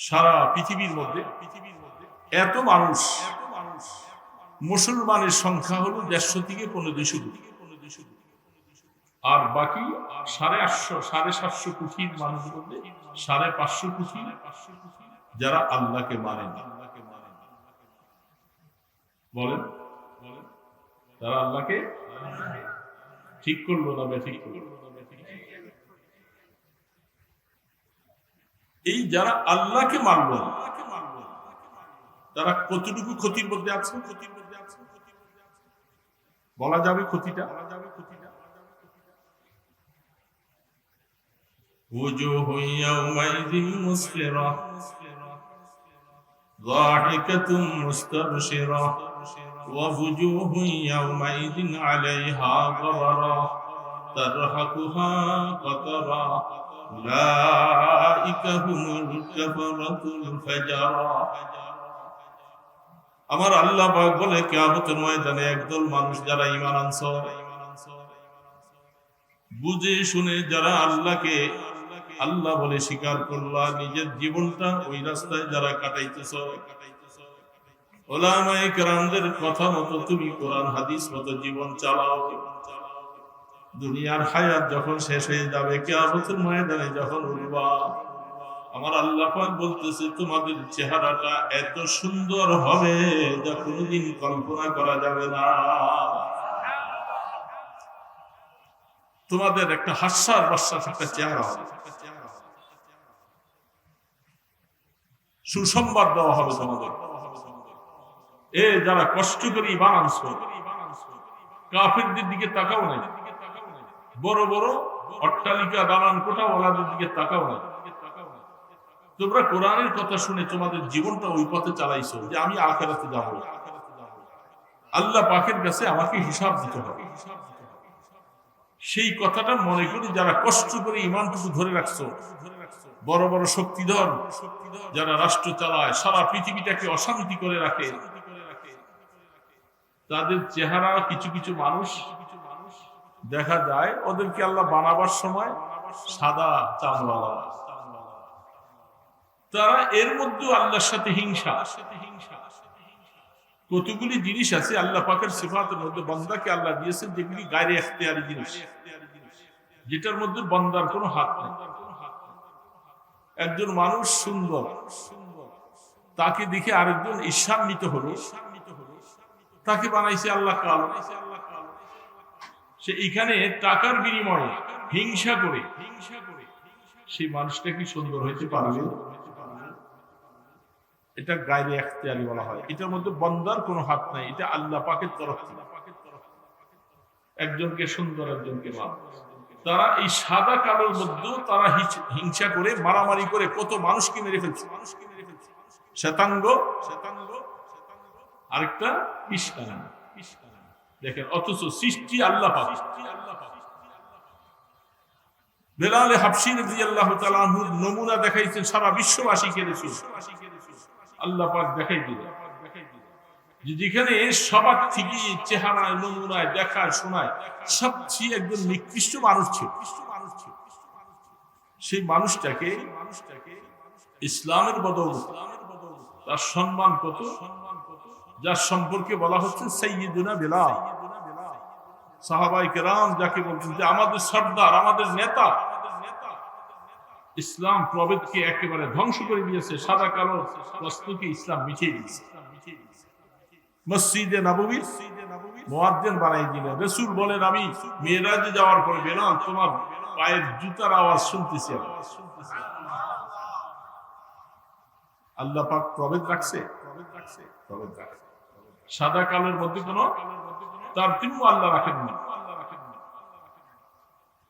সারা পৃথিবীর মধ্যে, এত মানুষ, মুসলমানের সংখ্যা হলো দেড়শো থেকে পনেরো দুশো কোটি আর বাকি সাড়ে আটশো, সাড়ে সাতশো কোটির মানুষ মধ্যে, সাড়ে পাঁচশো কোটি যারা আল্লাহকে মানে বলেন তারা আল্লাহকে ঠিক করল না ঠিক করল? এই যারা আল্লাহকে মানল না, তারা কতটুকু ক্ষতির মধ্যে আছে ক্ষতির মধ্যে আছে বলা যাবে ক্ষতিটা বলা যাবে ক্ষতিটা وجوه يومئذ مسفرة ضاحكة مستبشرة ووجوه يومئذ عليها غبرة ترهقها قترة أولئك هم الكفرة الفجرة আমার আল্লাহ পাক বলে কেয়ামতের ময়দানে একদল মানুষ যারা ইমান আনছ বুঝে শুনে যারা আল্লাহকে আল্লাহ বলে স্বীকার করলা নিজের জীবনটা ওই রাস্তায় যারা কাটাইতেছ ওলামায়ে কেরামদের কথা মতো তুমি কোরআন হাদিস মতো জীবন চালাও দুনিয়ার হায়াত যখন শেষ হয়ে যাবে, কেয়ামতের ময়দানে যখন উঠবা, আমার আল্লাহ বলতেছে, তোমাদের চেহারাটা এত সুন্দর হবে যা কোনোদিন কল্পনা করা যাবে না। তোমাদের একটা হাস্যার বাস্যার একটা চেহারা হবে। সুসংবাদ দেওয়া হবে তোমাদের। এ যারা কষ্ট করে আনছো, কাফেরদের দিকে তাকাও নাই। বড় বড় অট্টালিকা দালান কোঠাওয়ালাদের দিকে তাকাও নাই তোমরা কোরআনের কথা শুনে তোমাদের জীবনটা ওই পথে চালাইছো যে আমি আখেরাতে যাব। আল্লাহ পাকের কাছে আমাকে হিসাব দিতে হবে। সেই কথাটা মনে করি যারা কষ্ট করে ইমানটুকু ধরে রাখছো, বড় বড় শক্তিধর যারা রাষ্ট্র চালায়, সারা পৃথিবীটাকে অশান্তি করে রাখে, তাদের চেহারা কিছু কিছু মানুষ দেখা যায়, ওদেরকে আল্লাহ বানাবার সময় সাদা চাঁদওয়ালা। তারা এর মধ্যে আল্লাহর সাথে হিংসা। কতগুলি জিনিস আছে আল্লাহ পাকের সিফাতের মধ্যে, বন্দাকে আল্লাহ দিয়েছেন যেগুলি গায়ে এখতিয়ারি জিনিস। যেটার মধ্যে বন্দার কোনো হাত নেই। একজন মানুষ সুন্দর, তাকে দেখে আরেকজন ঈর্ষান্বিত হলো। তাকে বানাইছে আল্লাহ কাল। সে এখানে টাকার বিনিময়ে হিংসা করে হিংসা করে সেই মানুষটা কি সুন্দর হইতে পারবে? এটা গায়ে এখতিয়ারি বলা হয়। এটার মধ্যে বন্দার কোনো হাত নাই। এটা আল্লাহ পাকের তরফ একজনকে সুন্দর, একজনকে মা তারা এই সাদা কালোর মধ্যেও তারা হিংসা করে, মারামারি করে, কত মানুষকে মেরে ফেলছে। মানুষকে মেরে ফেলছে শ্বেতাঙ্গ শ্বেতাঙ্গ আরেকটা ইস্কানা দেখেন, অথচ সৃষ্টি আল্লাহ বেলালে হাফসি রাদিয়াল্লাহু তাআলা নমুনা দেখাইছেন সারা আল্লাহ পাক দেখাই যেখানে সবার থেকে চেহারায়, নমুনায়, দেখায়, শোনায় সবচেয়ে একজন নিকৃষ্ট মানুষ ছিল। সেই মানুষটাকে ইসলামের বদল তার সম্মান কত? যার সম্পর্কে বলা হচ্ছে সৈয়দুনা বেলাল। সাহাবাই কেরাম যাকে বলছেন যে আমাদের সর্দার, আমাদের নেতা, ইসলাম প্রভেদকে একেবারে ধ্বংস করে দিয়েছে, সাদা কালো বস্তুকে ইসলাম মিঠিয়ে দিয়েছে। মসজিদে নববী মোয়াজ্জেন বানাই দিলেন। রসুল বলেন, আমি মেয়েরাজে যাওয়ার পরে বেলাল তোমার পায়ের জুতার আওয়াজ শুনতেছি আমি। আল্লাহ পাক প্রভেদ রাখছে? প্রভেদ রাখছে। সাদা কালোর মধ্যে কোনো তার তিনু আল্লাহ রাখেন না।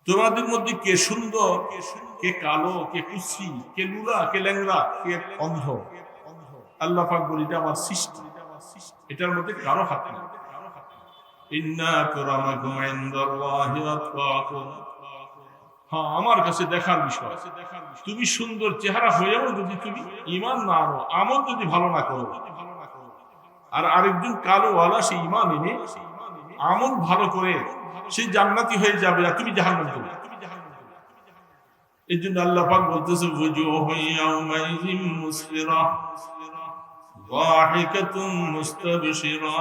তোমাদের মধ্যে কে সুন্দর, কে কালো, কে কুসি কে লুলা কে ল্যাংরা কে অন্ধ? আল্লাহ পাক বলি, এটা আমার সৃষ্টি। এটার মধ্যে কারও হাত নেই। হ্যাঁ আমার কাছে দেখার বিষয়। তুমি সুন্দর চেহারা হয়েও যদি তুমি ইমান না আনো, আমল যদি ভালো না করো আর আরেকজন কালো ওয়ালা সে ইমান এনে আমল ভালো করে সে জান্নাতি হয়ে যাবে আর তুমি জাহান্নামে যাবে এই জন্য আল্লাহ পাক বলতেছে وجوه يومئذ مسفرة ضاحكة مستبشرة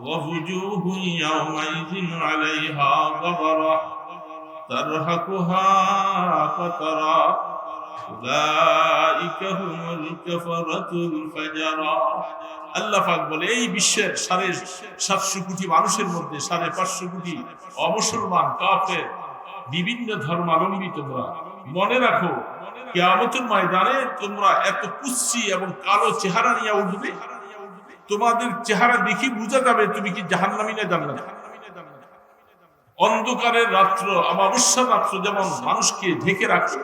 ووجوه يومئذ عليها غبرة ترهقها قترة আল্লাহাক বলে, এই বিশ্বের সাড়ে সাতশো কোটি মানুষের মধ্যে, সাড়ে পাঁচশো কোটি অমুসলমান বিভিন্ন ধর্মাবলম্বী তোমরা, মনে রাখো, কেয়ামতের ময়দানে তোমরা এত কুচ্ছি এবং কালো চেহারা নিয়ে উঠবে, তোমাদের চেহারা দেখি বোঝা যাবে তুমি কি জাহান্নামি না জান্নাত। অন্ধকারের রাত্র, অমাবস্যার রাত্র যেমন মানুষকে ঢেকে রাখে,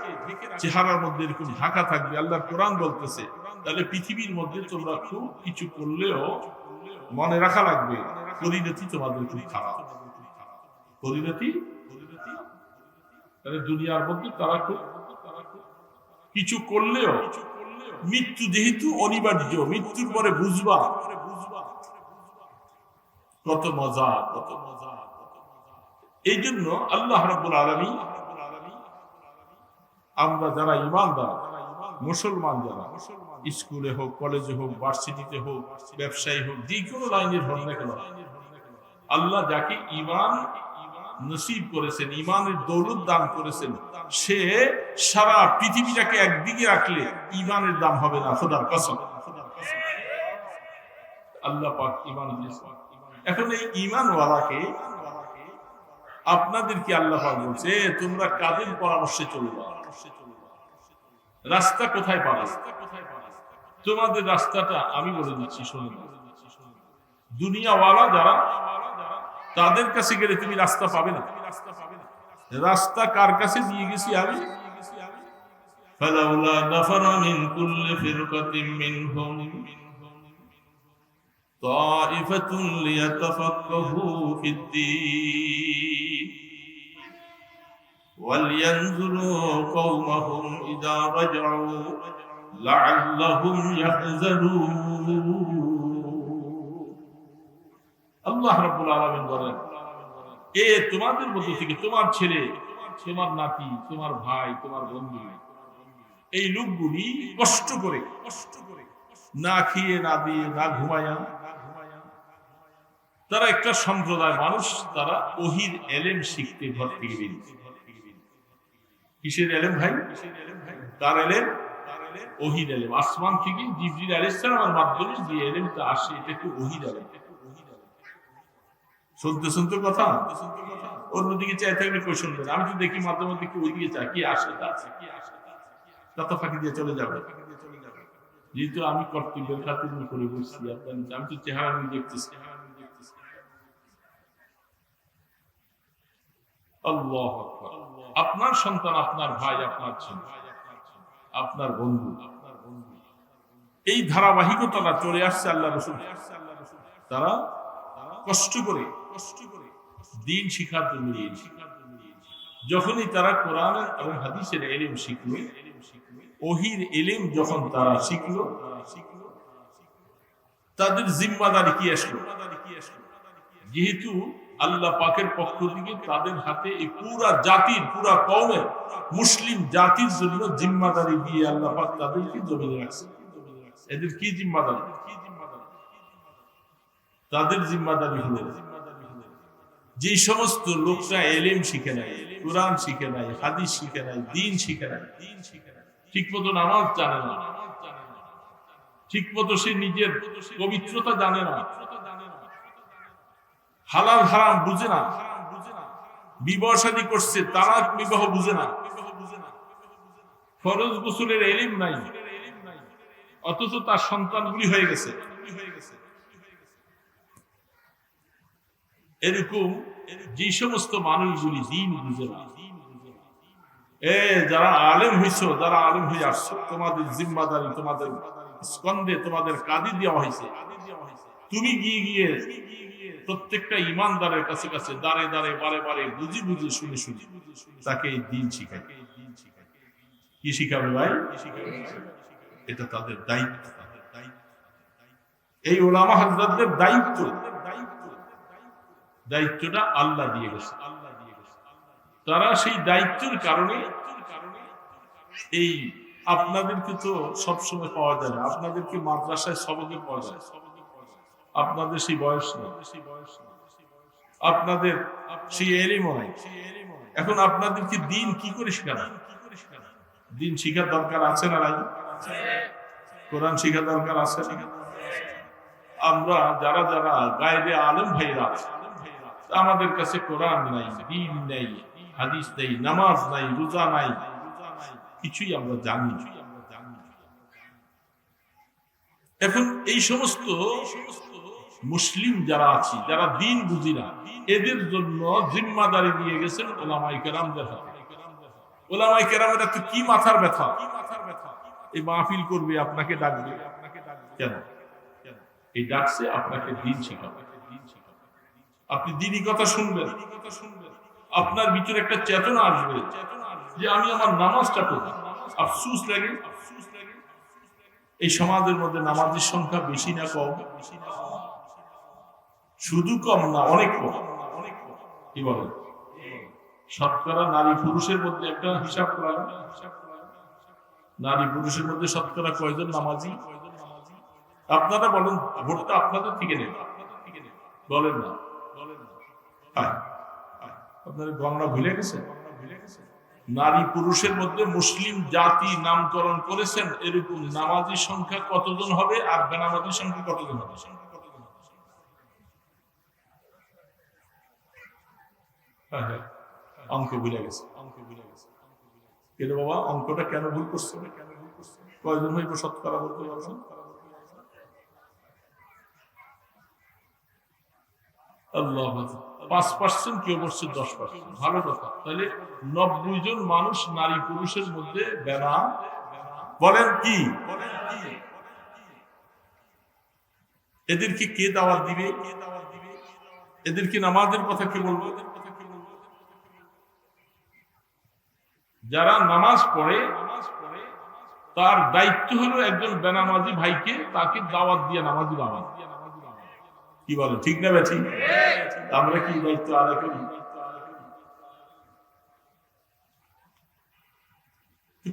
চেহারার মধ্যে এরকম ঢাকা থাকবে আল্লাহ কোরআন বলতেছে, তাহলে পৃথিবীর মধ্যে তোমরা খুব কিছু করলেও মনে রাখা লাগবে, পরিণতি তোমাদের খুব খারাপ। পরিণতি? তাহলে দুনিয়ার মধ্যে তারা খুব কিছু করলেও মৃত্যু যেহেতু অনিবার্য, মৃত্যুর পরে বুঝবা, কত মজা কত মজা। এই জন্য আল্লাহ রাব্বুল আলমী আমরা যারা ইমানদার, মুসলমান যারা, স্কুলে হোক, কলেজে হোক, ভার্সিটিতে হোক, ব্যবসায়ী হোক, যে কোনো লাইনের হোক না কেন, আল্লাহ যাকে ইমান নসিব করেছেন ইমানের দৌলত দান করেছেন, সে সারা পৃথিবীটাকে একদিকে রাখলে ইমানের দাম হবে না, খোদার কসম। আল্লাহ পাক ইমান এখন এই ইমানওয়ালাকে আপনাদেরকে আল্লাহ পাক বলছে তোমরা কাদের পরামর্শে চলবা রাস্তা কোথায় পাবে তোমাদের রাস্তাটা আমি বলে দিচ্ছি শোনো দুনিয়াওয়ালা যারা তাদের কাছে গেলে তুমি রাস্তা পাবে না রাস্তা কার কাছে দিয়ে গেছি আমি فلولا نفر من كل فرقة منهم طائفة ليتفقهوا في الدين ولينزلوا قومهم إذا رجعوا لعلهم يحذرون আল্লাহ রাব্বুল আলামিন বলেন এ তোমাদের মধ্যে থেকে তোমার ছেলে তোমার নাতি তোমার ভাই তোমার বন্ধু এই লোকগুলি কষ্ট করে কষ্ট করে না খেয়ে না দিয়ে না ঘুমায়া তারা একটা সম্প্রদায় মানুষ তারা ওহির এলেম শিখতে ঘর থেকে বেরিয়েছে কিসের এলেম ভাই? তার এলেম? ওহির এলেম। আসমান থেকে জিবরিল আলাইহিস সালামের মাধ্যমে যে এলেমটা আসে এটাকে ওহির এলেম। শুনতে শুনতে কথা? অন্যদিকে চাই থাকলে কই শুনবেন আমি তো দেখি মাঝে মধ্যে কি ওইদিকে চাই কি আসে তা আছে, কি আসে তা তো ফাঁকি দিয়ে চলে যাবে। যেহেতু আমি কর্তব্যের খাতির করে বসছি আপনার আমি তো চেহারা আমি দেখতেছি। আল্লাহ আকবার। আপনার সন্তান, আপনার ভাই, আপনার ছেলে, আপনার বন্ধু। এই ধারাবাহিকতা চলে আসছে আল্লাহ রসুল। তারা কষ্ট করে কষ্ট করে দিন শিখার জন্য যখনই তারা কোরআন এবং হাদিসের এলিম শিখলো, ওহির এলিম যখন তারা শিখলো, তাদের জিম্মাদারি কি আসলো? যেহেতু আল্লাহ পাকের পক্ষ থেকে তাদের হাতে এই পুরা জাতির পুরা কওমের মুসলিম জাতির জন্য জিম্মাদারি দিয়ে আল্লাহ পাক তাদেরকে জমিনে রাখছে। এদের কি জিম্মাদারি? তাদের জিম্মাদারি হলো, যে সমস্ত লোকরা এলেম শিখে নাই, কোরআন শিখে নাই, হাদিস শিখে নাই, দিন শিখে নাই, ঠিক মতো নামাজ জানে না, ঠিক মতো সে নিজের পবিত্রতা জানে না হালাল, হারাম বুঝে না। বিবাহ করছে বিবাহ বুঝে না। ফরজ এলিম নাই। অথচ তার সন্তানগুলি হয়ে গেছে। এরকম যে সমস্ত মানুষগুলি দিন বুঝে না। এ, যারা আলেম হইছ, যারা আলেম হয়ে আসছো, তোমাদের জিম্মাদারি, তোমাদের স্কন্দে তোমাদের কাঁদি দেওয়া হয়েছে তুমি গিয়ে গিয়ে প্রত্যেকটা ইমানদারের কাছে কাছে দাঁড়ে দাঁড়ে, বারে বারে বুঝি বুঝি, শুনে শুনে। তাকে এই দিন শিখায় কি শিখাবে ভাই? এটা তাদের দায়িত্ব। এই ওলামা হাজরাতদের দায়িত্ব। দায়িত্বটা আল্লাহ দিয়ে গেছে। তারা সেই দায়িত্বের কারণে এই আপনাদেরকে তো সবসময় পাওয়া যায় না। আপনাদেরকে মাদ্রাসায় সবকে পাওয়া যায়। আপনাদের সেই বয়স নেই। আপনাদের সেই এলিম নাই এখন আপনাদেরকে দিন কি করে শেখানো? দিন শিখার দরকার আছে না নাই? কোরআন শিখার দরকার আছে? আমরা যারা যারা গায়েবে আলম ভাইরা আমাদের কাছে কোরআন নাই, দিন নেই, হাদিস নেই, নামাজ নাই, রোজা নাই, কিছুই আমরা জানি। এখন এই সমস্ত মুসলিম যারা আছি, যারা দিন বুঝি না, এদের জন্য জিম্মাদারি দিয়ে গেছেন ওলামাই কেরামদের হাতে ওলামাই কেরামেরা তো কি মাথার ব্যথা? এই মাহফিল করবে, আপনাকে ডাকবে। কেন? এই ডাকছে, আপনাকে দিন শেখাবে। আপনি দিনই কথা শুনবেন। আপনার ভিতরে একটা চেতনা আসবে যে আমি আমার নামাজটা পড়ি। আফসুস লাগে। এই সমাজের মধ্যে নামাজের সংখ্যা বেশি না কম? শুধু কম না, অনেক কম। কি বলেন? শতকরা নারী পুরুষের মধ্যে একটা হিসাব করা নারী পুরুষের মধ্যে শতকরা কয়জন নামাজি? আপনারা বলেন, ভোটটা আপনাদের থেকে নেন। বলেন না। আপনার গঙ্গা ভুলে গেছে? নারী পুরুষের মধ্যে মুসলিম জাতি নামকরণ করেছেন, এরকম নামাজির সংখ্যা কতজন হবে আর বেনামাজির সংখ্যা কতজন হবে হ্যাঁ, হ্যাঁ। অঙ্ক ভুলে গেছে। অঙ্ক ভুলে গেছে কেন বাবা অঙ্কটা কেন ভুল করছে কেন ভুল করছে? কয়জন হইব শতকরা বলতে পারছেন আল্লাহ পাঁচ পার্সেন্ট কেউ দশ পার্সেন্ট ভালো কথা। তাহলে নব্বই জন মানুষ নারী পুরুষের মধ্যে বেনা। বলেন কি? বলেন কি এদেরকে কে দাওয়াত দিবে? এদেরকে নামাজের কথা কে বলব? যারা নামাজ পড়ে, তার দায়িত্ব হলো একজন বেনামাজি ভাইকে তাকে দাওয়াত দিয়ে নামাজি নামাজ কি বলে, ঠিক না বেঠি? আমরা কি দায়িত্ব আদায় করি?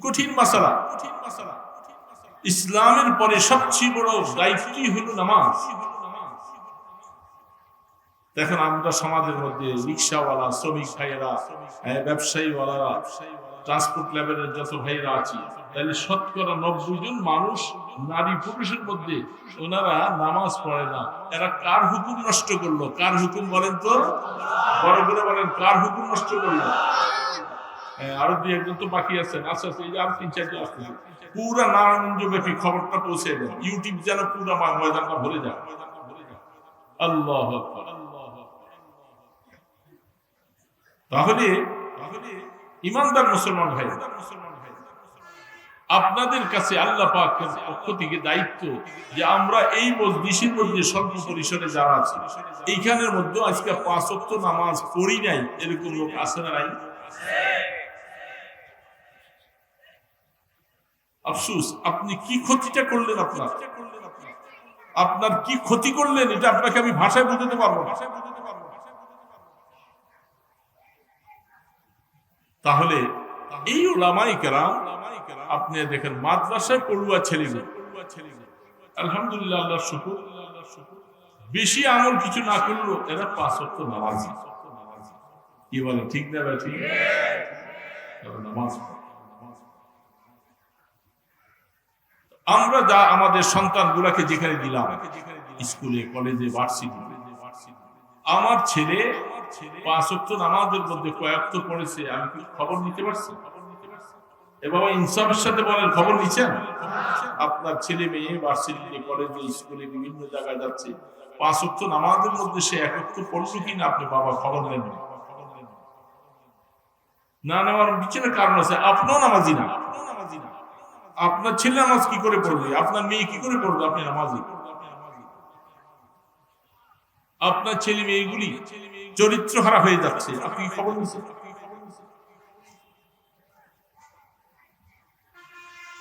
কঠিন মাসালা কঠিন মাসালা। ইসলামের পরে সবচেয়ে বড় দায়িত্বই হলো নামাজ। দেখেন আমরা সমাজের মধ্যে রিক্সাওয়ালা, শ্রমিক ভাইয়েরা ব্যবসায়ীওয়ালারা ট্রান্সপোর্ট লেভেলের যত ভাইয়েরা আছি তাহলে শতকরা নব্বই জন মানুষ নারী পুরুষের মধ্যে ওনারা নামাজ পড়ে না। এরা কার হুকুম নষ্ট করল? কার হুকুম বলেন তো? বড় করে বলেন কার হুকুম নষ্ট করল? হ্যাঁ, আরও দুই একজন তো বাকি আছেন। আচ্ছা আচ্ছা এই যে আর তিন চারজন আসতেছে পুরা নারায়ণগঞ্জ ব্যাপী খবরটা পৌঁছে ইউটিউব যেন পুরা ময়দানটা ভরে যায়। আল্লাহ তাহলে ইমানদার মুসলমান ভাই। আপনাদের কাছে আল্লাহ পাকের পক্ষ থেকে দায়িত্ব যে আমরা এই মসজিদের মধ্যে স্বল্প পরিসরে যারা আছি, এইখানের মধ্যে আজকে পাঁচ ওয়াক্ত নামাজ পড়ি নাই, এরকম লোক আছে না নাই? আফসুস, আপনি কি ক্ষতিটা করলেন আপনার? আপনার কি ক্ষতি করলেন, এটা আপনাকে আমি ভাষায় বোঝাতে পারব না। তাহলে এই ওলামাই কেরাম, আপনি দেখেন মাদ্রাসায় পড়ুয়া ছেলেগুলো আলহামদুলিল্লাহ আল্লাহ শুকুর। বেশি আমল কিছু না করল এরা পাঁচ অক্ট নামাজ। কি বলে, ঠিক না বা ঠিক? নামাজ আমরা যা আমাদের সন্তান গুলাকে যেখানে দিলাম, স্কুলে, কলেজে ভার্সিটি আমার ছেলে পাঁচ অক্ট নামাজের মধ্যে কয়েকত পড়েছে, আমি কি খবর নিতে পারছি এ ইনসাফের সাথে বলেন, খবর নিচ্ছেন? আপনার ছেলে মেয়ে ভার্সিটিতে কলেজে স্কুলে বিভিন্ন জায়গায় যাচ্ছে। পাঁচ অক্ট নামাজের মধ্যে সে একত্র পড়ল কিনা আপনি বাবা খবর নেন না। না নেওয়ার পিছনে কারণ আছে, আপনিও নামাজি না। আপনার ছেলে নামাজ কি করে পড়বে? আপনার মেয়ে কি করে পড়বে? আপনি নামাজি। আপনার ছেলে মেয়েগুলি চরিত্র হারা হয়ে যাচ্ছে। আপনি খবর নিচ্ছেন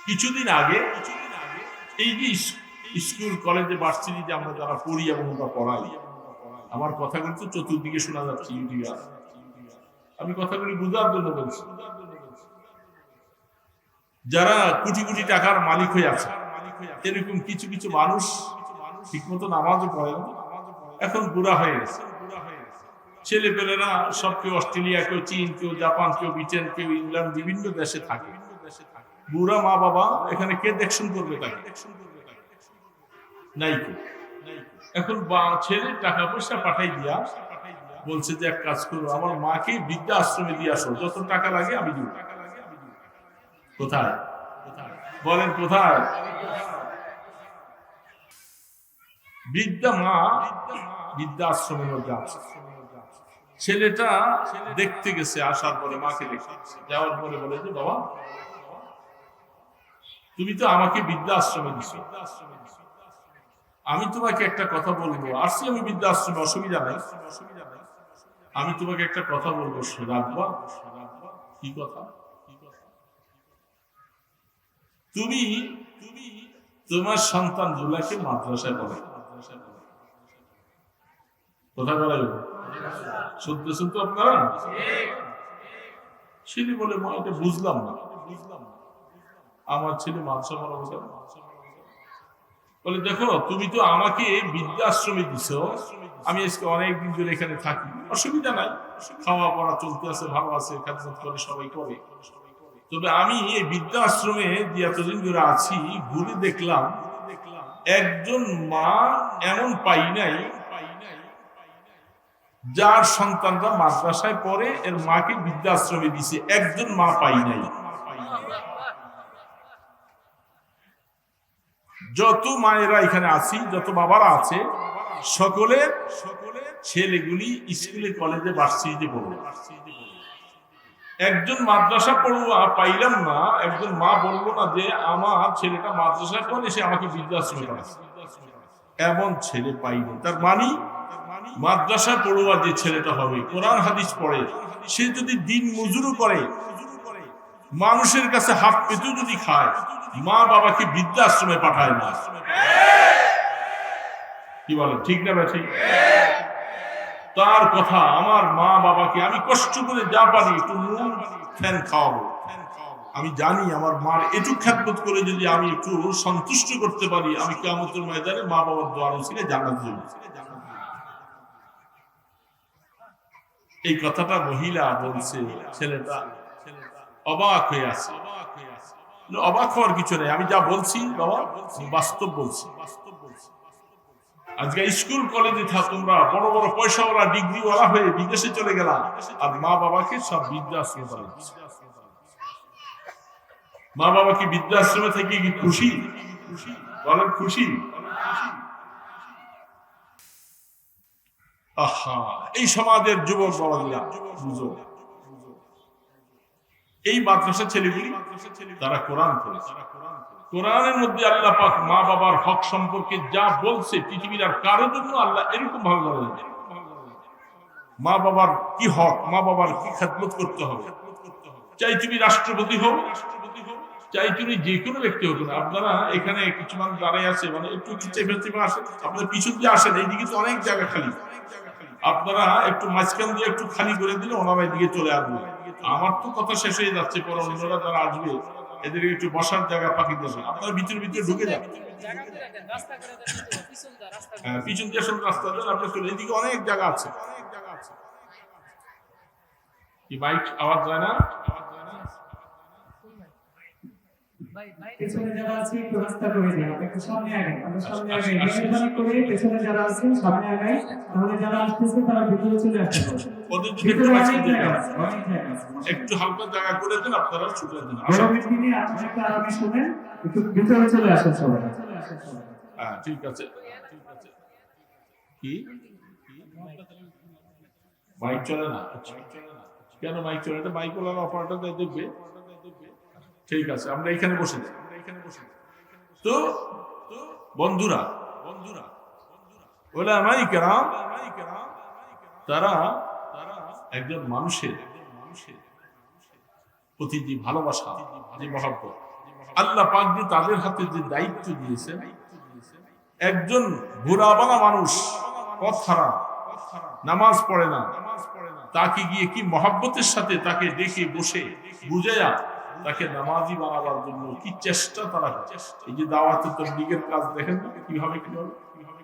কিছুদিন আগে এই যে স্কুল, কলেজে আমরা যারা পড়ি এবং আমরা পড়াই, আমার তো চতুর্দিকে শোনা যাচ্ছে ইউটিউবে। আমি কথাগুলি বোঝার জন্য বলছি। যারা কোটি কোটি টাকার মালিক হয়ে আছে, এরকম কিছু কিছু মানুষ ঠিক মতো নামাজও পড়ে এখন বুড়া হয়ে গেছে। ছেলে পেলেরা সব কেউ অস্ট্রেলিয়া কেউ চীন, কেউ জাপান, কেউ ব্রিটেন, কেউ ইংল্যান্ড, বিভিন্ন দেশে থাকে। বুড়া মা বাবা এখানে কে দেখশন করবে তাকে? নাই এখন বা- ছেলে টাকা পয়সা পাঠাই দিয়া বলছে যে, এক কাজ করো, আমার মাকে বৃদ্ধা আশ্রমে দিয়ে আসো, যত টাকা লাগে আমি দিব। কোথায়? বলেন কোথায়? বৃদ্ধা মা বৃদ্ধা আশ্রমের মধ্যে আছে। ছেলেটা দেখতে গেছে আসার পরে, মাকে যাওয়ার পরে বলে যে, বাবা, তুমি তো আমাকে বৃদ্ধা আশ্রমে দিছো। আমি তোমাকে একটা কথা বলব। আসছি আমি বৃদ্ধা আশ্রমে অসুবিধা নাই। আমি তোমাকে একটা কথা বলব রাখবা কি কথা? তুমি তুমি তোমার সন্তান গুলাকে মাদ্রাসায় পড়ে। কথা বলা শুনতেছেন আপনারা? বলে মা, এটা বুঝলাম না। আমার ছেলে মাদ্রাসা বোঝা বলে, দেখো, তুমি তো আমাকে বৃদ্ধাশ্রমে দিছো। আমি আজকে অনেকদিন ধরে এখানে থাকি। অসুবিধা নাই। খাওয়া পড়া চলতে আছে, ভালো আছে খেদমত করে সবাই করে। তবে আমি এই বৃদ্ধাশ্রমে এতদিন ধরে আছি, ঘুরে দেখলাম, একজন মা এমন পাই নাই যার সন্তানরা মাদ্রাসায় পড়ে, এর মাকে বৃদ্ধাশ্রমে দিছে। একজন মা পাই নাই। যত মায়েরা এখানে আছি, যত বাবারা আছে সকলের সকলের ছেলেগুলি স্কুলে, কলেজে, ভার্সিটিতে পড়বে একজন মাদ্রাসা পড়ুয়া পাইলাম না, একজন মা বলল না যে, আমার ছেলেটা মাদ্রাসায় পড়ে, সে আমাকে বৃদ্ধাশ্রমে এমন ছেলে পাইনি। তার মানি মাদ্রাসা পড়ুয়া যে ছেলেটা হবে, কোরআন হাদিস পড়ে, সে যদি দিন মজুরও করে, মানুষের কাছে হাত পেতেও যদি খায়, মা বাবাকে বৃদ্ধাশ্রমে পাঠায় না। কি বলে ঠিক না ঠিক? তার কথা, আমার মা বাবাকে আমি কষ্ট করে যা পারি, একটু নুন, ফ্যান খাওয়াবো। আমি জানি আমার মার এটু খ্যাতবোধ করে যদি আমি একটু সন্তুষ্ট করতে পারি, আমি কেমন ময়দানে মা বাবার দোয়ার ছিল জানাত দেব। এই কথাটা মহিলা বলছে, ছেলেটা অবাক হয়ে আছে। অবাক হওয়ার কিছু নেই, আমি যা বলছি, বাবা বাস্তব বলছি। আজকে স্কুল, কলেজে থাক তোমরা, বড় বড় পয়সাওয়ালা, ডিগ্রিওয়ালা হয়ে বিদেশে চলে গেলাম আর মা বাবাকে সব বৃদ্ধাশ্রমে মা বাবা কি বৃদ্ধাশ্রমে থেকে কি খুশি? বলেন, খুশি। আহা, এই সমাজের যুবক এই মাদ্রাসা ছেলেগুলি, তারা কোরআন কোরআনের মধ্যে আল্লাহ পাক মা বাবার হক সম্পর্কে যা বলছে পৃথিবীর আর কারও জন্য আল্লাহ এরকম ভাবে বলেন মা বাবার কি হক, মা বাবার কি খেদমত করতে হবে? চাই তুমি রাষ্ট্রপতি হোক চাই তুমি যে কোনো ব্যক্তি হোক না আপনারা এখানে কিছু মানুষ দাঁড়াই আছে মানে একটু চেপে চেপে আসেন, আপনার পিছন দিয়ে আসেন, এইদিকে তো অনেক জায়গা খালি। আপনারা একটু মাঝখান দিয়ে একটু খালি করে দিলে ওনারা এদিকে চলে আসবে। আমার তো কথা শেষ হয়ে যাচ্ছে পরে অন্যরা যারা আসবে এদের একটু বসার জায়গা পাখি দেবেন আপনারা ভিতর ভিতরে ঢুকে যান। হ্যাঁ, পিছন দিয়ে রাস্তা দেন আপনার চলে এদিকে অনেক জায়গা আছে। কি বাইক আওয়াজ যায় না? পেছনে যারা আছে একটু রাস্তা করে আপনি একটু সামনে আগাই আমরা সামনে আগাই মেহরবানি করে পেছনে যারা আছে সামনে আগাই তাহলে যারা আসতেছে তারা ভিতরে চলে আসতে পারবে। একটু ভিতরে মাঝখান অনেক দিয়ে জায়গা যান। আছে অনেক জায়গা আছে একটু হালকা জায়গা করে দেন আপনারা ছুটে দেন গরমের দিনে আপনি একটু আরামে শুনেন একটু ভিতরে চলে আসেন সবাই। হ্যাঁ ঠিক আছে। ঠিক আছে কি? বাইক চলে না? আচ্ছা, কেন বাইক চলে না? বাইক ওলার অপারেটর দেখবে। ঠিক আছে, আমরা এখানে বসে। তো বন্ধুরা বন্ধুরা তারা একজন মানুষের, প্রতি যে ভালোবাসা, যে আল্লাহ পাক যে তাদের হাতে যে দায়িত্ব দিয়েছেন, একজন বুড়াবানা মানুষ, পথ নামাজ পড়ে না, তাকে গিয়ে কি মহাব্বতের সাথে তাকে দেখে, বসে, বুঝাইয়া তাকে নামাজি বানাবার জন্য কি চেষ্টা তারা। এই যে দাওয়াতে তবলিগের কাজ দেখেন কীভাবে কীভাবে কীভাবে।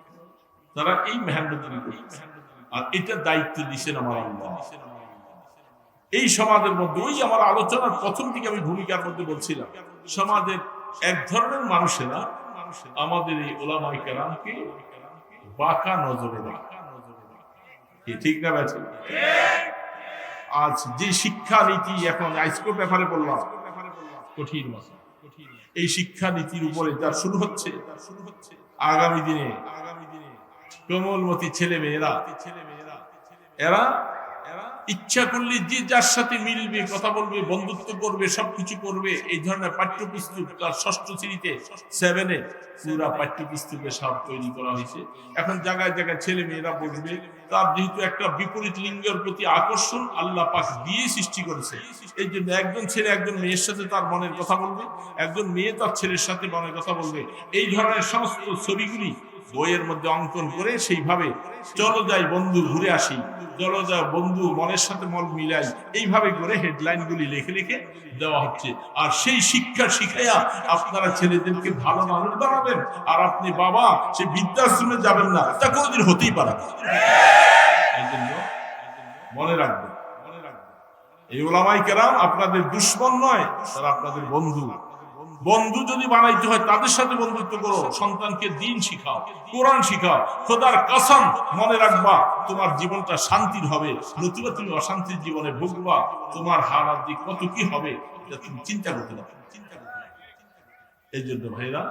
তারা এই মেহান্নতগুলি করছে আর এটা দায়িত্ব দিচ্ছেন আমার আল্লাহ এই সমাজের মধ্যে, ওই আমার আলোচনার প্রথম দিকে আমি ভূমিকার মধ্যে বলছিলাম, সমাজের এক ধরনের মানুষেরা আমাদের এই ওলামাই কেরামকে বাঁকা নজরে কি ঠিক না বেছে আজ যে শিক্ষা নীতি এখন আইসকো ব্যাপারে বললাম কঠিন এই শিক্ষা নীতির উপরে যা শুরু হচ্ছে, আগামী দিনে কোমলমতি ছেলে মেয়েরা, এরা ইচ্ছা করলে যে যার সাথে মিলবে, কথা বলবে, বন্ধুত্ব করবে, সবকিছু করবে, এই ধরনের পাঠ্যপুস্তক তার ষষ্ঠ শ্রেণীতে সেভেনে পুরা পাঠ্যপুস্তকে সব তৈরি করা হয়েছে। এখন জায়গায় জায়গায় ছেলে মেয়েরা বসবে তার যেহেতু একটা বিপরীত লিঙ্গের প্রতি আকর্ষণ আল্লাহ পাক দিয়ে সৃষ্টি করেছে। এই জন্য একজন ছেলে একজন মেয়ের সাথে তার মনের কথা বলবে, একজন মেয়ে তার ছেলের সাথে মনের কথা বলবে। এই ধরনের সমস্ত ছবিগুলি বইয়ের মধ্যে অঙ্কন করে সেইভাবে চলো যাই বন্ধু ঘুরে আসি। চলো যাই বন্ধু, মনের সাথে মন মিলাই। এইভাবে করে হেডলাইন গুলি লিখে লিখে দেওয়া হচ্ছে। আর সেই শিক্ষা শিখাইয়া আপনারা ছেলেদেরকে ভালো মানুষ বানাবেন। আর আপনি বাবা, সে বৃদ্ধাশ্রমে যাবেন না, তা কোনোদিন হতেই পারে এই জন্য মনে রাখবেন। এই ওলামাই কেরাম আপনাদের দুশ্মন নয়, তারা আপনাদের বন্ধু। বন্ধু যদি বানাইতে হয়, তাদের সাথে বন্ধুত্ব করো। সন্তানকে দিন শিখাও, কোরআন শিখাও। খোদার কসম মনে রাখবা, তোমার জীবনটা শান্তির হবে। নতুবা তুমি অশান্তির জীবনে ভুগবা, তোমার হারার দিক কত কি হবে, এটা তুমি চিন্তা করতে পারো। এই জন্য ভাইরা